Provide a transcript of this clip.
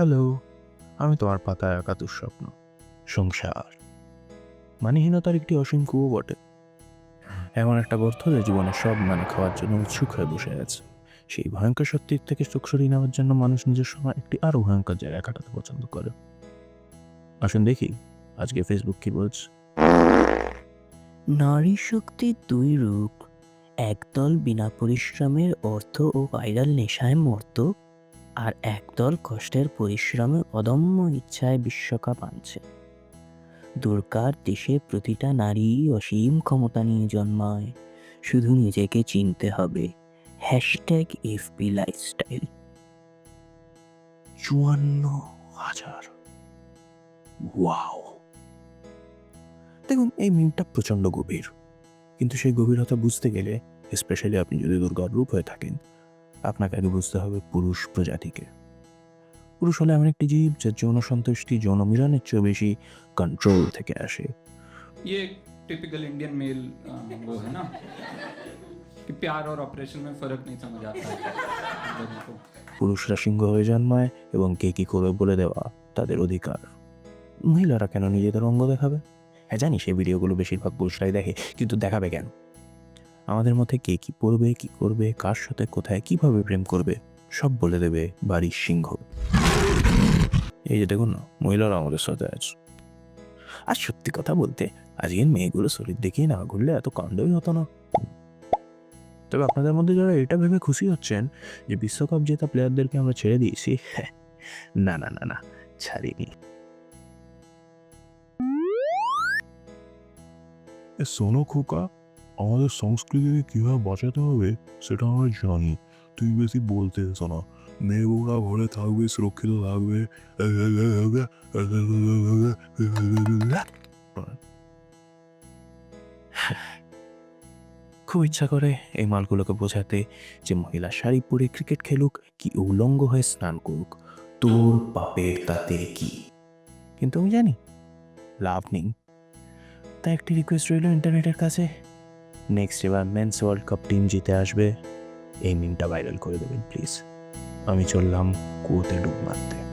Hello, আমি তোমার পাতায় আঁকা দুঃস্বপ্ন, সংসার। মানেহীনতার একটি অসীম কুয়ো বটে। এমন একটা গর্থ যে জীবনের সব মানে খাওয়ার জন্য উৎসুক হয়ে বসে আছে। সেই ভয়ঙ্কর সত্যির থেকে চোখ সরিয়ে নেওয়ার জন্য মানুষ নিজের সময় একটি আরও ভয়ঙ্কর জায়গায় কাটাতে পছন্দ করে। আসুন দেখি, আজকে ফেসবুক কি বলছে? নারী শক্তির দুই রূপ, একদল বিনা পরিশ্রমের অর্থ ও ভাইরাল নেশায় মর্ত। আর একদল কষ্টের পরিশ্রমে অদম্য ইচ্ছায় বিশ্বকাপ আনছে। দুর্গার দেশে প্রতিটা নারী অসীম ক্ষমতা নিয়ে জন্মায়। শুধু নিজেকে চিনতে হবে। Hashtag FB lifestyle. চুয়ান্ন হাজার। ওয়াও। দেখুন, এই মিমটা প্রচণ্ড গভীর। কিন্তু সেই গভীরতা বুঝতে গেলে, স্পেশালি আপনি যদি দুর্গার রূপ হয়ে থাকেন আপনাকে আগে বুঝতে হবে পুরুষ প্রজাতিকে পুরুষ হলে এমন একটি জীব যার যৌন সন্তুষ্টি যৌন মিলনের চেয়েও বেশি কন্ট্রোল থেকে আসে ये एक टिपिकल इंडियन मेल अ, वो है ना कि प्यार और ऑपरेशन में फर्क नहीं समझ आता है लोगों को পুরুষরা সিংহ হয়ে জন্মায় এবং কে কি করবে বলে দেওয়া তাদের অধিকার মহিলারা কেন নিজেদের অঙ্গ দেখাবে হ্যাঁ জানি সেই ভিডিওগুলো বেশিরভাগ পুরুষরাই দেখে কিন্তু দেখাবে কেন আমাদের মধ্যে কে কি পড়বে কি করবে কার সাথে কোথায় কীভাবে প্রেম করবে সব বলে দেবে বাড়ির সিংহ। এই যে দেখুন না মহিলারা আমাদের সাথে আছে। আর সত্যি কথা বলতে আজকের মেয়েগুলো শরীর দেখিয়ে না ঘুরলে এত কাণ্ডই হতো না। তবে আপনাদের মধ্যে যারা এটা ভেবে খুশি হচ্ছেন যে বিশ্বকাপ জেতা প্লেয়ারদেরকে আমরা ছেড়ে দিয়েছি হ্যাঁ, না না না না ছাড়িনি। শোনো খোকা আমাদের সংস্কৃতিকে কীভাবে বাঁচাতে হবে, সেটা আমরা জানি। তুই বেশি বলতে এসো না। মেয়ে বউরা ঘরে থাকবে, সুরক্ষিত থাকবে। খুব ইচ্ছা করে এই মালগুলোকে বোঝাতে যে মহিলা শাড়ি পরে ক্রিকেট খেলুক কি উলঙ্গ হয়ে স্নান করুক, তোর পাপের তাতে কি? কিন্তু আমি জানি, লাভ নেই। তাই একটি রিকোয়েস্ট রইল ইন্টারনেটের কাছে। নেক্সট এবার মেন্স ওয়ার্ল্ড কাপ টিম জিতে আসবে। এই মিমটা ভাইরাল করে দেবেন প্লিজ আমি চললাম কুয়োতে ডুব মারতে।